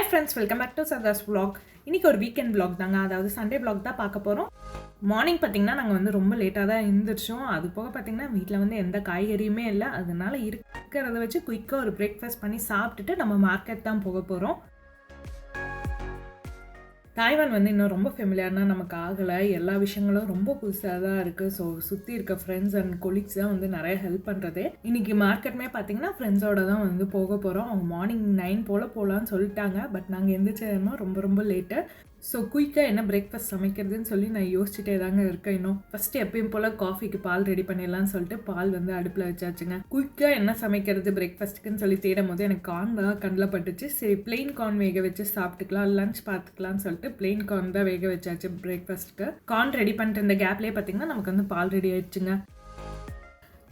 Hi friends welcome back to சர்தாஸ் vlog. இன்னைக்கு ஒரு weekend vlog தாங்க. அதாவது சண்டே vlog தான் பார்க்க போகிறோம் மார்னிங் பார்த்தீங்கன்னா நாங்கள் வந்து ரொம்ப லேட்டாக தான் எழுந்திரிச்சோம் அது போக பார்த்தீங்கன்னா வீட்டில் வந்து எந்த காய்கறியுமே இல்லை. அதனால இருக்கிறத வச்சு குயிக்காக ஒரு பிரேக்ஃபாஸ்ட் பண்ணி சாப்பிட்டுட்டு நம்ம மார்க்கெட் தான் போக போகிறோம் தாய்வான் வந்து இன்னும் ரொம்ப ஃபெமிலியர்னா நமக்கு ஆகலை. எல்லா விஷயங்களும் ரொம்ப புதுசாக தான் இருக்குது ஸோ சுற்றி இருக்க ஃப்ரெண்ட்ஸ் அண்ட் கொலீக்ஸ் தான் வந்து நிறைய ஹெல்ப் பண்ணுறது இன்றைக்கி மார்க்கெட்டுமே பார்த்தீங்கன்னா ஃப்ரெண்ட்ஸோட தான் வந்து போக போகிறோம் அவங்க மார்னிங் நைன் போல் போகலான்னு சொல்லிட்டாங்க. பட் நாங்கள் எந்திரிச்சதுமா ரொம்ப ரொம்ப லேட்டு ஸோ குயிக்காக என்ன பிரேக்ஃபாஸ்ட் சமைக்கிறதுன்னு சொல்லி நான் யோசிச்சுட்டே தாங்க இருக்கேன் இன்னும். ஃபஸ்ட்டு எப்பயும் போல் காஃபிக்கு பால் ரெடி பண்ணிடலாம்னு சொல்லிட்டு பால் வந்து அடுப்பில் வச்சாச்சுங்க. குயிக்காக என்ன சமைக்கிறது பிரேக்ஃபாஸ்ட்டுக்குன்னு சொல்லி தேடும் போது எனக்கு கார்ன் தான் கண்ணில் பட்டுச்சு. சரி பிளெயின் கார்ன் வேக வச்சு சாப்பிட்டுக்கலாம் லஞ்ச் பார்த்துக்கலாம்னு சொல்லிட்டு பிளெயின் கார்ன் தான் வேக வச்சாச்சு பிரேக்ஃபாஸ்ட்டுக்கு கார்ன் ரெடி பண்ணிட்டு இருந்த கேப்லேயே பார்த்தீங்கன்னா நமக்கு வந்து பால் ரெடி ஆயிடுச்சுங்க.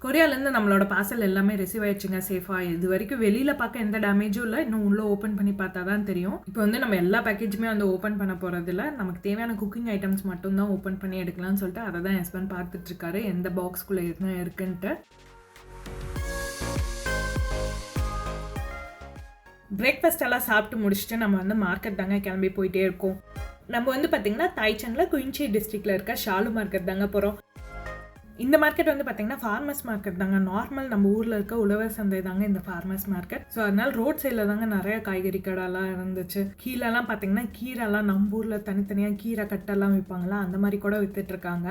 கொரியாலேருந்து நம்மளோட பார்சல் எல்லாமே ரிசீவ் ஆயிடுச்சுங்க சேஃபாக இது வரைக்கும் வெளியில் பார்க்க எந்த டேமேஜும் இல்லை. இன்னும் உள்ளே ஓப்பன் பண்ணி பார்த்தா தான் தெரியும். இப்போ வந்து நம்ம எல்லா பேக்கேஜுமே வந்து ஓப்பன் பண்ண போகிறதில்ல நமக்கு தேவையான குக்கிங் ஐட்டம்ஸ் மட்டும் தான் ஓப்பன் பண்ணி எடுக்கலாம்னு சொல்லிட்டு அதை தான் ஹஸ்பண்ட் பார்த்துட்ருக்காரு எந்த பாக்ஸ்குள்ளே என்ன இருக்குன்ட்டு. பிரேக்ஃபாஸ்ட் எல்லாம் சாப்பிட்டு முடிச்சுட்டு நம்ம வந்து மார்க்கெட் தாங்க கிளம்பி போயிட்டே இருக்கோம். நம்ம வந்து பார்த்திங்கன்னா தாய்ச்சனில் குயின்சி டிஸ்ட்ரிக்டில் இருக்க ஷாலு மார்க்கெட் தாங்க போகிறோம் இந்த மார்க்கெட் வந்து பார்த்தீங்கன்னா ஃபார்மர்ஸ் மார்க்கெட் தாங்க. நார்மல் நம்ம ஊரில் இருக்க உழவர் சந்தை தாங்க இந்த ஃபார்மர்ஸ் மார்க்கெட் ஸோ அதனால ரோட் சைடில் தாங்க நிறைய காய்கறி கடைலாம் இருந்துச்சு. கீழெல்லாம் பார்த்தீங்கன்னா கீரைலாம் நம்ம ஊரில் தனித்தனியாக கீரை கட்டெல்லாம் விற்பாங்களா அந்த மாதிரி கூட வித்துட்டு இருக்காங்க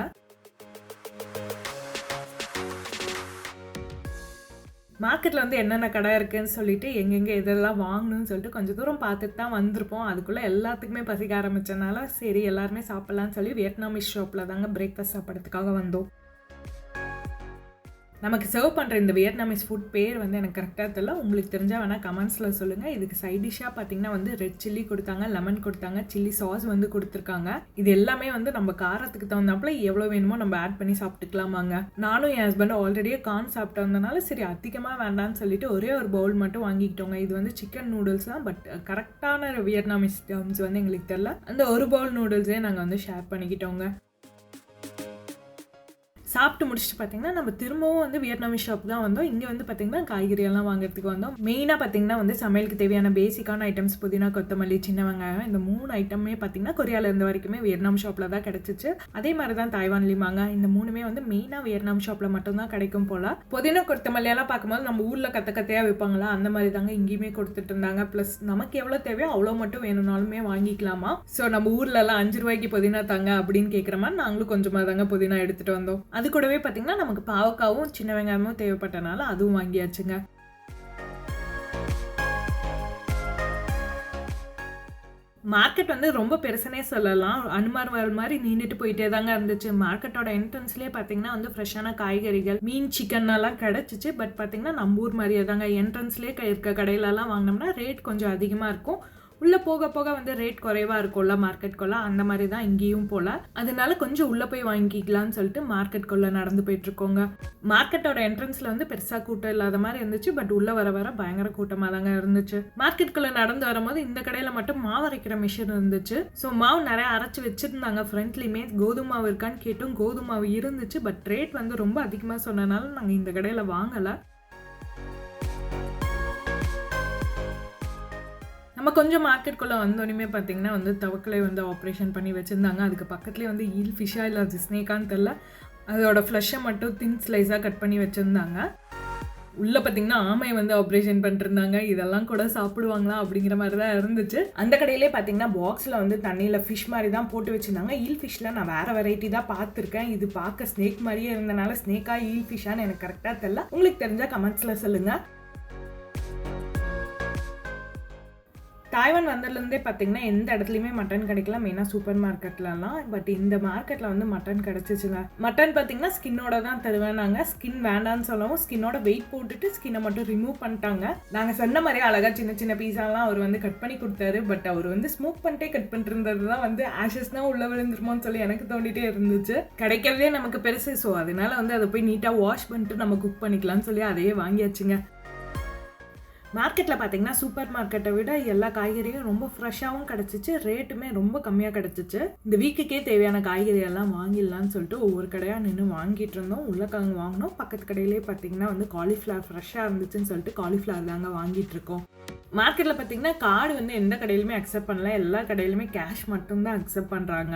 மார்க்கெட்டில் வந்து என்னென்ன கடை இருக்குதுன்னு சொல்லிட்டு எங்கெங்கே இதெல்லாம் வாங்கணும்னு சொல்லிட்டு கொஞ்சம் தூரம் பார்த்துட்டு தான் வந்திருப்போம். அதுக்குள்ளே எல்லாத்துக்குமே பசிக்க ஆரம்பிச்சனால சரி எல்லாருமே சாப்பிட்லான்னு சொல்லி வியட்நாமிஸ் ஷாப்பில் தாங்க பிரேக்ஃபாஸ்ட் சாப்பிட்றதுக்காக வந்தோம். நமக்கு சர்வ் பண்ணுற இந்த வியட்நாமிஸ் ஃபுட் பேர் வந்து எனக்கு கரெக்டாக தெரியல. உங்களுக்கு தெரிஞ்சால் வேணால் கமெண்ட்ஸில் சொல்லுங்கள் இதுக்கு சைட் டிஷ்ஷாக பார்த்தீங்கன்னா வந்து ரெட் சில்லி கொடுத்தாங்க லெமன் கொடுத்தாங்க சில்லி சாஸ் வந்து கொடுத்துருக்காங்க. இது எல்லாமே வந்து நம்ம காரத்துக்கு தகுந்தாப்புல எவ்வளோ வேணுமோ நம்ம ஆட் பண்ணி சாப்பிட்டுக்கலாமாங்க. நானும் என் ஹஸ்பண்ட் ஆல்ரெடியே கார்ன் சாப்பிட்டு வந்தனால சரி அதிகமாக வேண்டாம்னு சொல்லிட்டு ஒரே ஒரு பவுல் மட்டும் வாங்கிக்கிட்டோங்க. இது வந்து சிக்கன் நூடுல்ஸ் தான் பட் கரெக்டான வியட்நாமிஸ் டேர்ம்ஸ் வந்து எங்களுக்கு தெரில அந்த ஒரு பவுல் நூடுல்ஸே நாங்கள் வந்து ஷேர் பண்ணிக்கிட்டோங்க. சாப்பிட்டு முடிச்சுட்டு பார்த்தீங்கன்னா நம்ம திரும்பவும் வந்து வியட்நாமி ஷாப் தான் வந்தோம். இங்கே வந்து பார்த்தீங்கன்னா காய்கறியெல்லாம் வாங்குறதுக்கு வந்தோம். மெயினாக பார்த்தீங்கன்னா வந்து சமையலுக்கு தேவையான பேசிக்கான ஐட்டம்ஸ் புதினா கொத்தமல்லி சின்ன வெங்காயம் இந்த மூணு ஐட்டமே பார்த்தீங்கன்னா கொரியாவில் இருந்த வரைக்குமே வியட்நாம் ஷாப்பில் தான் கிடச்சிச்சு. அதே மாதிரி தான் தாய்வான்லேயும் வாங்க இந்த மூணுமே வந்து மெயினாக வியட்நாம் ஷாப்பில் மட்டும்தான் கிடைக்கும் போல். புதினா கொத்தமல்லியெல்லாம் பார்க்கும்போது நம்ம ஊரில் கத்த கத்தையாக வைப்பாங்களா? அந்த மாதிரி தாங்க இங்கேயுமே கொடுத்துட்டு இருந்தாங்க. ப்ளஸ் நமக்கு எவ்வளோ தேவையோ அவ்வளோ மட்டும் வேணும்னாலுமே வாங்கிக்கலாமா? ஸோ நம்ம ஊர்லலாம் அஞ்சு ரூபாய்க்கு புதினா தாங்க அப்படின்னு கேட்குற மாதிரி நாங்களும் கொஞ்சமாக தாங்க புதினா எடுத்துகிட்டு வந்தோம். அது அது கூடவே பார்த்திங்கன்னா நமக்கு பாவக்காவும் சின்ன வெங்காயமும் தேவைப்பட்டனால அதுவும் வாங்கியாச்சுங்க. மார்க்கெட் வந்து ரொம்ப பெருசுனே சொல்லலாம். அனுமார் வர மாதிரி நீண்டுட்டு போயிட்டே தாங்க இருந்துச்சு. மார்க்கெட்டோட என்ட்ரன்ஸ்லேயே பார்த்தீங்கன்னா வந்து ஃப்ரெஷ்ஷான காய்கறிகள் மீன் சிக்கன் எல்லாம் கிடச்சிச்சு. பட் பார்த்தீங்கன்னா நம்ம ஊர் மாதிரியே தாங்க. என்ட்ரன்ஸ்லேயே இருக்க கடையிலலாம் வாங்கினோம்னா ரேட் கொஞ்சம் அதிகமாக இருக்கும். உள்ளே போக போக வந்து ரேட் குறைவாக இருக்கும்ல மார்க்கெட்குள்ளே அந்த மாதிரி தான் இங்கேயும் போகல அதனால கொஞ்சம் உள்ளே போய் வாங்கிக்கலாம்னு சொல்லிட்டு மார்க்கெட்குள்ளே நடந்து போயிட்டுருக்கோங்க. மார்க்கெட்டோட என்ட்ரன்ஸில் வந்து பெருசாக கூட்டம் இல்லாத மாதிரி இருந்துச்சு. பட் உள்ளே வர வர பயங்கர கூட்டமாக தாங்க இருந்துச்சு. மார்க்கெட்குள்ளே நடந்து வரும்போது இந்த கடையில் மட்டும் மாவு அரைக்கிற மிஷின் இருந்துச்சு. ஸோ மாவு நிறைய அரைச்சி வச்சுருந்தாங்க. ஃப்ரண்ட்லியுமே கோதுமை மாவு இருக்கான்னு கேட்டும். கோதுமை மாவு இருந்துச்சு. பட் ரேட் வந்து ரொம்ப அதிகமாக சொன்னனால நாங்கள் இந்த கடையில் வாங்கலை. நம்ம கொஞ்சம் மார்க்கெட்குள்ளே வந்தோடனே பார்த்தீங்கன்னா வந்து தவக்கலை வந்து ஆப்ரேஷன் பண்ணி வச்சுருந்தாங்க. அதுக்கு பக்கத்துலேயே வந்து ஈல் ஃபிஷ்ஷா இல்லை அது ஸ்னேக்கான்னு தெரில அதோட ஃப்ளஷ்ஷை மட்டும் தின் ஸ்லைஸாக கட் பண்ணி வச்சுருந்தாங்க. உள்ளே பார்த்தீங்கன்னா ஆமை வந்து ஆப்ரேஷன் பண்ணிருந்தாங்க. இதெல்லாம் கூட சாப்பிடுவாங்களா அப்படிங்கிற மாதிரி தான் இருந்துச்சு. அந்த கடையிலே பார்த்தீங்கன்னா பாக்ஸில் வந்து தண்ணியில் ஃபிஷ் மாதிரி தான் போட்டு வச்சுருந்தாங்க. ஈல் ஃபிஷ்லாம் நான் வேறு வெரைட்டி தான் பார்த்துருக்கேன். இது பார்க்க ஸ்னேக் மாதிரியே இருந்தனால ஸ்னேக்காக ஈல் ஃபிஷ்ஷான்னு எனக்கு கரெக்டாக தெரில உங்களுக்கு தெரிஞ்சால் கமெண்ட்ஸில் சொல்லுங்கள் தாய்வான் வந்ததுலேருந்தே பார்த்தீங்கன்னா எந்த இடத்துலையுமே மட்டன் கிடைக்கல. மெயினாக சூப்பர் மார்க்கெட்லலாம் பட் இந்த மார்க்கெட்டில் வந்து மட்டன் கிடச்சிச்சுங்க. மட்டன் பார்த்தீங்கன்னா ஸ்கின்னோட தான் தருவேனாங்க. ஸ்கின் வேண்டான்னு சொல்லவும் ஸ்கின்னோட வெயிட் போட்டுட்டு ஸ்கின்னை மட்டும் ரிமூவ் பண்ணிட்டாங்க. நாங்கள் சொன்ன மாதிரியே அழகாக சின்ன சின்ன பீஸாலாம் அவர் வந்து கட் பண்ணி கொடுத்தாரு. பட் அவர் வந்து ஸ்மோக் பண்ணிட்டே கட் பண்ணிருந்தது தான் வந்து ஆஷஸ் தான் உள்ள விழுந்துருமோன்னு சொல்லி எனக்கு தோண்டிட்டே இருந்துச்சு. கிடைக்கிறதே நமக்கு பெருசு. ஸோ அதனால வந்து அதை போய் நீட்டாக வாஷ் பண்ணிட்டு நம்ம குக் பண்ணிக்கலாம்னு சொல்லி அதையே வாங்கியாச்சுங்க. மார்க்கெட்டில் பார்த்தீங்கன்னா சூப்பர் மார்க்கெட்டை விட எல்லா காய்கறியும் ரொம்ப ஃப்ரெஷ்ஷாகவும் கிடச்சிச்சு. ரேட்டுமே ரொம்ப கம்மியாக கிடச்சிச்சு. இந்த வீக்குக்கே தேவையான காய்கறி எல்லாம் வாங்கிடலாம்னு சொல்லிட்டு ஒவ்வொரு கடையாக நின்று வாங்கிட்டு இருந்தோம். உருளைக்கிழங்கு வாங்கினோம். பக்கத்து கடையிலே பார்த்தீங்கன்னா வந்து காலிஃப்ளவர் ஃப்ரெஷ்ஷாக இருந்துச்சுன்னு சொல்லிட்டு காலிஃப்ளவர் தாங்க வாங்கிட்டு இருக்கோம். மார்க்கெட்டில் பார்த்தீங்கன்னா கார்டு வந்து எந்த கடையிலுமே அக்செப்ட் பண்ணல. எல்லா கடையிலுமே கேஷ் மட்டும்தான் அக்செப்ட் பண்ணுறாங்க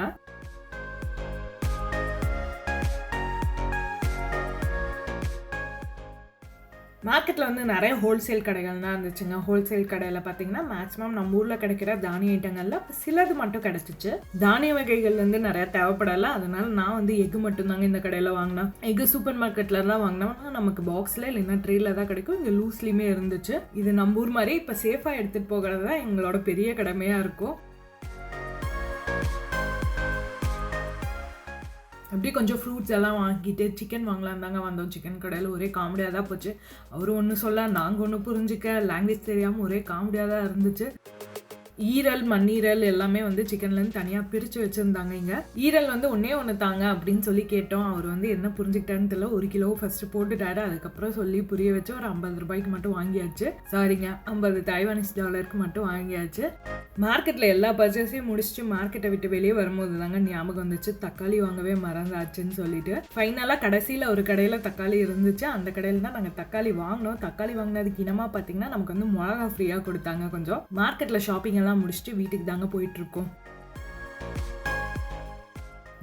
மார்க்கெட்டில் வந்து நிறைய ஹோல்சேல் கடைகள் தான் இருந்துச்சுங்க. ஹோல்சேல் கடையில் பார்த்தீங்கன்னா மேக்ஸிமம் நம்ம ஊரில் கிடைக்கிற தானிய ஐட்டங்களில் சிலது மட்டும் கிடச்சிச்சு. தானிய வகைகள் வந்து நிறையா தேவைப்படலை. அதனால நான் வந்து எக்கு மட்டும்தாங்க இந்த கடையில் வாங்கினேன். எக்கு சூப்பர் மார்க்கெட்டில் தான் வாங்கினோம்னா நமக்கு பாக்ஸில் இல்லைன்னா ட்ரேயில் தான் கிடைக்கும். இங்கே லூஸ்லேயுமே இருந்துச்சு. இது நம்ம ஊர் மாதிரி இப்போ சேஃபாக எடுத்துகிட்டு போகிறது தான் எங்களோட பெரிய கடமையாக இருக்கும். அப்படியே கொஞ்சம் ஃப்ரூட்ஸ் எல்லாம் வாங்கிட்டு சிக்கன் வாங்கலாம் தாங்க வந்தோம். சிக்கன் கடையில் ஒரே காமெடியாக தான் போச்சு. அவரும் ஒன்று சொல்ல நாங்கள் ஒன்று புரிஞ்சுக்க லாங்குவேஜ் தெரியாமல் ஒரே காமெடியாக தான் இருந்துச்சு. ஈரல் மண்ணீரல் எல்லாமே வந்து சிக்கன்லேருந்து தனியாக பிரித்து வச்சுருந்தாங்க இங்கே. ஈரல் வந்து ஒன்றே ஒன்று தாங்க அப்படின்னு சொல்லி கேட்டோம். அவர் வந்து என்ன புரிஞ்சுக்கிட்டான்னு தெரியல. ஒரு கிலோ ஃபஸ்ட்டு போட்டுட்டாரு. அதுக்கப்புறம் சொல்லி புரிய வச்சு ஒரு ஐம்பது ரூபாய்க்கு மட்டும் வாங்கியாச்சு. சாரிங்க ஐம்பது தைவானிஸ் டாலருக்கு மட்டும் வாங்கியாச்சு. மார்க்கெட்டில் எல்லா பர்ச்சேஸையும் முடிச்சுட்டு மார்க்கெட்டை விட்டு வெளியே வரும்போது தாங்க ஞாபகம் வந்துச்சு. தக்காளி வாங்கவே மறந்தாச்சுன்னு சொல்லிட்டு. ஃபைனலாக கடைசியில் ஒரு கடையில் தக்காளி இருந்துச்சு. அந்த கடையில் தான் நாங்கள் தக்காளி வாங்கினோம். தக்காளி வாங்கினதுக்கு இனமாக பார்த்தீங்கன்னா நமக்கு வந்து மிளகா ஃப்ரீயாக கொடுத்தாங்க கொஞ்சம். மார்க்கெட்டில் ஷாப்பிங் எல்லாம் முடிச்சுட்டு வீட்டுக்கு தாங்க போயிட்டு இருக்கோம்.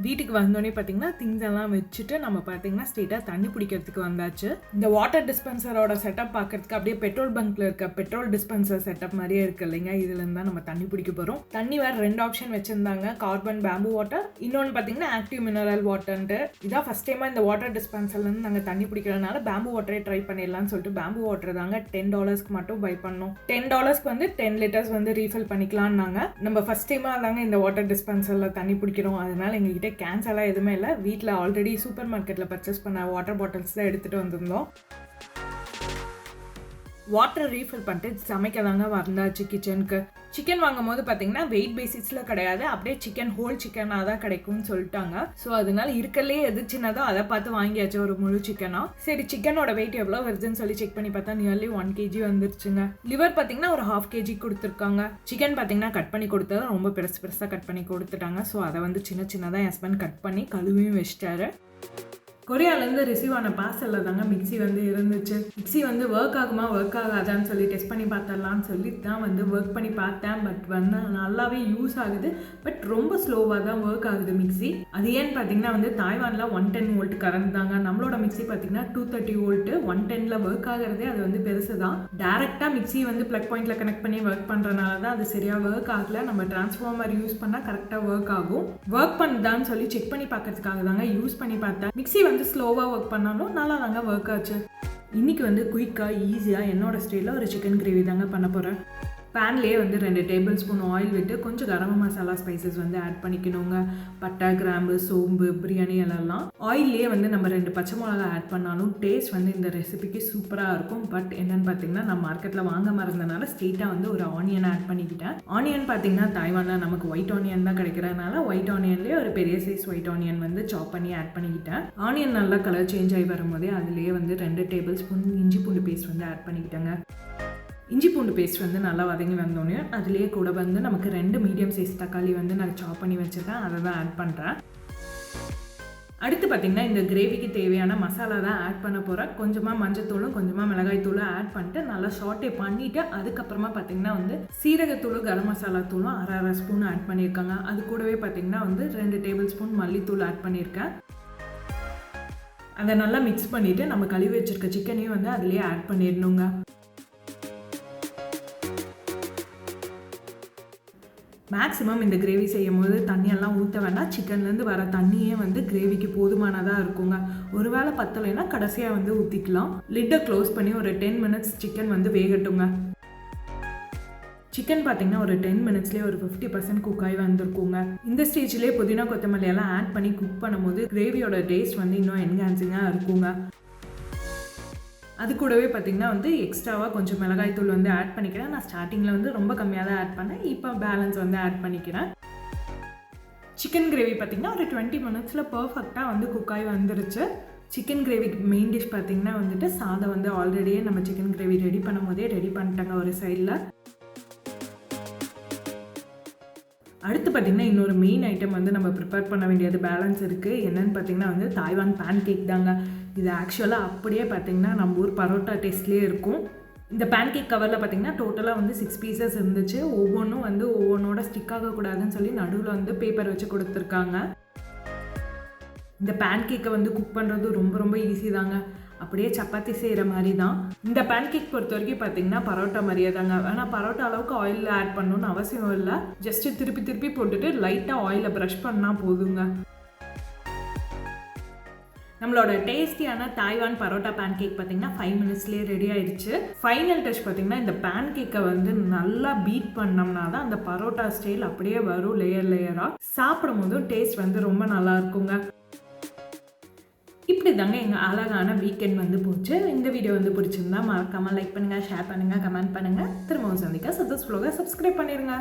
வீட்டுக்கு வந்தோடனே பார்த்தீங்கன்னா திங்ஸ் எல்லாம் வச்சுட்டு நம்ம பார்த்தீங்கன்னா ஸ்ட்ரெயிட்டாக தண்ணி பிடிக்கிறதுக்கு வந்தாச்சு. இந்த வாட்டர் டிஸ்பென்சரோட செட்டப் பார்க்கறதுக்கு அப்படியே பெட்ரோல் பங்க்ல இருக்க பெட்ரோல் டிஸ்பென்சர் செட்டப் மாதிரியே இருக்கு இல்லைங்க? இதுல இருந்தா நம்ம தண்ணி பிடிக்க போகிறோம் தண்ணி வேற ரெண்டு ஆப்ஷன் வச்சிருந்தாங்க. கார்பன் பேம்பு வாட்டர் இன்னொன்று பார்த்தீங்கன்னா ஆக்டிவ் மினரல் வாட்டர்ன்ட்டு இதான் ஃபர்ஸ்ட் டைமாக இந்த வாட்டர் டிஸ்பென்சர்லேருந்து நாங்கள் தண்ணி பிடிக்கிறதுனால பேம்பு வாட்டரே ட்ரை பண்ணிடலாம்னு சொல்லிட்டு பேம்பு வாட்டர் தாங்க டென் டாலர்ஸ்க்கு மட்டும் பை பண்ணோம். டென் டாலர்ஸ்க்கு வந்து டென் லிட்டர்ஸ் வந்து ரீஃபில் பண்ணிக்கலாம்னாங்க. நம்ம ஃபர்ஸ்ட் டைமாக தாங்க இந்த வாட்டர் டிஸ்பென்சரில் தண்ணி பிடிக்கிறோம். அதனால எங்ககிட்ட கேன்ஸ் எல்லாம் எதுவுமே இல்லை. வீட்டில் ஆல்ரெடி சூப்பர் மார்க்கெட்டில் பர்ச்சேஸ் பண்ண வாட்டர் பாட்டில்ஸ் தான் எடுத்துகிட்டு வந்திருந்தோம். வாட்டர் ரீஃபில் பண்ணிட்டு சமைக்க தாங்க வந்தாச்சு கிச்சனுக்கு சிக்கன் வாங்கும் போது பார்த்தீங்கன்னா வெயிட் பேசிஸில் கிடையாது. அப்படியே சிக்கன் ஹோல் சிக்கனாக தான் கிடைக்கும்னு சொல்லிட்டாங்க. ஸோ அதனால இருக்கலே எது சின்னதோ அதை பார்த்து வாங்கியாச்சு ஒரு முழு சிக்கனா சரி சிக்கனோட வெயிட் எவ்வளோ வருதுன்னு சொல்லி செக் பண்ணி பார்த்தா நியர்லி ஒன் கேஜி வந்துருச்சுங்க. லிவர் பார்த்தீங்கன்னா ஒரு ஹாஃப் கேஜி கொடுத்துருக்காங்க. சிக்கன் பார்த்தீங்கன்னா கட் பண்ணி கொடுத்தது ரொம்ப பெருசு பெருசாக கட் பண்ணி கொடுத்துட்டாங்க. ஸோ அதை வந்து சின்ன சின்னதாக ஹஸ்பண்ட் கட் பண்ணி கழுவியும் வச்சிட்டாரு. கொரியாலேருந்து ரிசீவ் ஆன பார்சலில் தாங்க மிக்ஸி வந்து இருந்துச்சு. மிக்ஸி வந்து ஒர்க் ஆகுமா ஒர்க் ஆகாதான்னு சொல்லி டெஸ்ட் பண்ணி பார்த்துடலான்னு சொல்லி தான் வந்து ஒர்க் பண்ணி பார்த்தேன். பட் வந்து நல்லாவே யூஸ் ஆகுது. பட் ரொம்ப ஸ்லோவாக தான் ஒர்க் ஆகுது மிக்ஸி அது ஏன்னு பார்த்தீங்கன்னா வந்து தாய்வானில் ஒன் டென் வோல்ட் கரண்ட் தாங்க. நம்மளோட மிக்ஸி பார்த்தீங்கன்னா டூ தேர்ட்டி வோல்ட்டு ஒன் டெனில் ஒர்க் ஆகிறதே அது வந்து பெருசு தான் டேரெக்டாக மிக்ஸி வந்து ப்ளக் பாயிண்டில் கனெக்ட் பண்ணி ஒர்க் பண்ணுறனால தான் அது சரியாக ஒர்க் ஆகல. நம்ம டிரான்ஸ்ஃபார்மர் யூஸ் பண்ணால் கரெக்டாக ஒர்க் ஆகும். ஒர்க் பண்ணுதான்னு சொல்லி செக் பண்ணி பார்க்கறதுக்காக தாங்க யூஸ் பண்ணி பார்த்தேன். மிக்ஸி வந்து ஸ்லோவாக ஒர்க் பண்ணாலும் நல்லா தாங்க ஒர்க் ஆச்சு. இன்னைக்கு வந்து குயிக்காக ஈஸியாக என்னோட ஸ்டைலில் ஒரு சிக்கன் கிரேவி தாங்க பண்ண போகிறேன் பேன்லேயே வந்து ரெண்டு டேபிள் ஸ்பூன் ஆயில் விட்டு கொஞ்சம் கரம் மசாலா ஸ்பைசஸ் வந்து ஆட் பண்ணிக்கணுங்க. பட்டை கிராம்பு சோம்பு பிரியாணி எல்லாம். ஆயிலே வந்து நம்ம ரெண்டு பச்சை மிளகா ஆட் பண்ணாலும் டேஸ்ட் வந்து இந்த ரெசிபிக்கு சூப்பராக இருக்கும். பட் என்னென்னு பார்த்தீங்கன்னா நான் மார்க்கெட்டில் வாங்க மறந்தனால ஸ்ட்ரெயிட்டாக வந்து ஒரு ஆனியன் ஆட் பண்ணிக்கிட்டேன். ஆனியன் பார்த்தீங்கன்னா தாய்வானில் நமக்கு ஒயிட் ஆனியன் தான் கிடைக்கிறதுனால ஒயிட் ஆனியன்லேயே ஒரு பெரிய சைஸ் ஒயிட் ஆனியன் வந்து சாப் பண்ணி ஆட் பண்ணிக்கிட்டேன். ஆனியன் நல்லா கலர் சேஞ்ச் ஆகி வரும்போதே அதுலேயே வந்து ரெண்டு டேபிள் ஸ்பூன் இஞ்சி பூண்டு பேஸ்ட் வந்து ஆட் பண்ணிக்கிட்டேங்க. இஞ்சி பூண்டு பேஸ்ட் வந்து நல்லா வதங்கி வந்தோடனே அதுலேயே கூட வந்து நமக்கு ரெண்டு மீடியம் சைஸ் தக்காளி வந்து நான் சாப் பண்ணி வச்சுருக்கேன். அதை தான் ஆட் பண்ணுறேன் அடுத்து பார்த்திங்கன்னா இந்த கிரேவிக்கு தேவையான மசாலா தான் ஆட் பண்ண போகிறேன் கொஞ்சமாக மஞ்சத்தூளும் கொஞ்சமாக மிளகாய் தூளும் ஆட் பண்ணிட்டு நல்லா ஷார்ட்டே பண்ணிவிட்டு அதுக்கப்புறமா பார்த்திங்கன்னா வந்து சீரகத்தூளும் கரம் மசாலா தூளும் அரை அரை ஸ்பூன் ஆட் பண்ணியிருக்காங்க. அது கூடவே பார்த்திங்கன்னா வந்து ரெண்டு டேபிள் ஸ்பூன் மல்லித்தூள் ஆட் பண்ணியிருக்கேன். அதை நல்லா மிக்ஸ் பண்ணிவிட்டு நம்ம கழுவி வச்சுருக்க சிக்கனையும் வந்து அதுலேயே ஆட் பண்ணிடணுங்க. மேக்ஸிமம் இந்த கிரேவி செய்யும் போது தண்ணியெல்லாம் ஊற்ற வேண்டாம். சிக்கன்லேருந்து வர தண்ணியே வந்து கிரேவிக்கு போதுமானதாக இருக்குங்க. ஒருவேளை பத்தலைன்னா கடைசியாக வந்து ஊற்றிக்கலாம் லிட்டை க்ளோஸ் பண்ணி ஒரு டென் மினிட்ஸ் சிக்கன் வந்து வேகட்டுங்க. சிக்கன் பார்த்தீங்கன்னா ஒரு டென் மினிட்ஸ்லேயே ஒரு ஃபிஃப்டி பர்சன்ட் குக் ஆகி வந்திருக்குங்க. இந்த ஸ்டேஜ்லேயே புதினா கொத்தமல்லி எல்லாம் ஆட் பண்ணி குக் பண்ணும்போது கிரேவியோட டேஸ்ட் வந்து இன்னும் என்ஹான்சிங்காக இருக்குங்க. அது கூடவே பார்த்திங்கன்னா வந்து எக்ஸ்ட்ராவாக கொஞ்சம் மிளகாய் தூள் வந்து ஆட் பண்ணிக்கிறேன். நான் ஸ்டார்டிங்கில் வந்து ரொம்ப கம்மியாக தான் ஆட் பண்ணேன். இப்போ பேலன்ஸ் வந்து ஆட் பண்ணிக்கிறேன். சிக்கன் கிரேவி பார்த்திங்கன்னா ஒரு டுவெண்ட்டி மினிட்ஸில் பர்ஃபெக்டாக வந்து குக் ஆகி வந்துருச்சு. சிக்கன் கிரேவிக்கு மெயின் டிஷ் பார்த்திங்கன்னா வந்துட்டு சாதம் வந்து ஆல்ரெடியே நம்ம சிக்கன் கிரேவி ரெடி பண்ணும் போதே ரெடி பண்ணிட்டாங்க ஒரு சைடில் அடுத்து பார்த்திங்கன்னா இன்னொரு மெயின் ஐட்டம் வந்து நம்ம ப்ரிப்பேர் பண்ண வேண்டியது பேலன்ஸ் இருக்குது என்னென்னு பார்த்தீங்கன்னா வந்து தாய்வான் பேன் கேக் தாங்க. இது ஆக்சுவலாக அப்படியே பார்த்திங்கன்னா நம்ம ஊர் பரோட்டா டேஸ்ட்லேயே இருக்கும். இந்த பேன்கேக் கவரில் பார்த்தீங்கன்னா டோட்டலாக வந்து சிக்ஸ் பீசஸ் இருந்துச்சு. ஒவ்வொன்றும் வந்து ஒவ்வொன்றோட ஸ்டிக் ஆகக்கூடாதுன்னு சொல்லி நடுவில் வந்து பேப்பர் வச்சு கொடுத்துருக்காங்க. இந்த பேன்கேக்கை வந்து குக் பண்ணுறது ரொம்ப ரொம்ப ஈஸி தாங்க. அப்படியே சப்பாத்தி செய்கிற மாதிரி தான். இந்த பேன்கேக் பொறுத்த வரைக்கும் பார்த்தீங்கன்னா பரோட்டா மாதிரியே தாங்க. ஆனால் பரோட்டா அளவுக்கு ஆயிலில் ஆட் பண்ணணும்னு அவசியம் இல்லை. ஜஸ்ட்டு திருப்பி திருப்பி போட்டுட்டு லைட்டாக ஆயிலை ப்ரஷ் பண்ணால் போதுங்க. நம்மளோட டேஸ்டியான தாய்வான் பரோட்டா பேன் கேக் பார்த்தீங்கன்னா ஃபைவ் மினிட்ஸ்லேயே ரெடி ஆயிடுச்சு. ஃபைனல் டச் பார்த்தீங்கன்னா இந்த பேன் கேக்கை வந்து நல்லா பீட் பண்ணோம்னா தான் அந்த பரோட்டா ஸ்டைல் அப்படியே வரும் லேயர் லேயராக சாப்பிடும் போதும் டேஸ்ட் வந்து ரொம்ப நல்லா இருக்குங்க. இப்படி தாங்க எங்கள் அழகான வீக்கெண்ட் வந்து போச்சு. இந்த வீடியோ வந்து பிடிச்சிருந்தா மறக்காமல் லைக் பண்ணுங்கள் ஷேர் பண்ணுங்கள் கமெண்ட் பண்ணுங்கள் திரும்பவும் சந்திக்க சந்தோஷ் ஃபுல்லாக சப்ஸ்கிரைப் பண்ணிடுங்க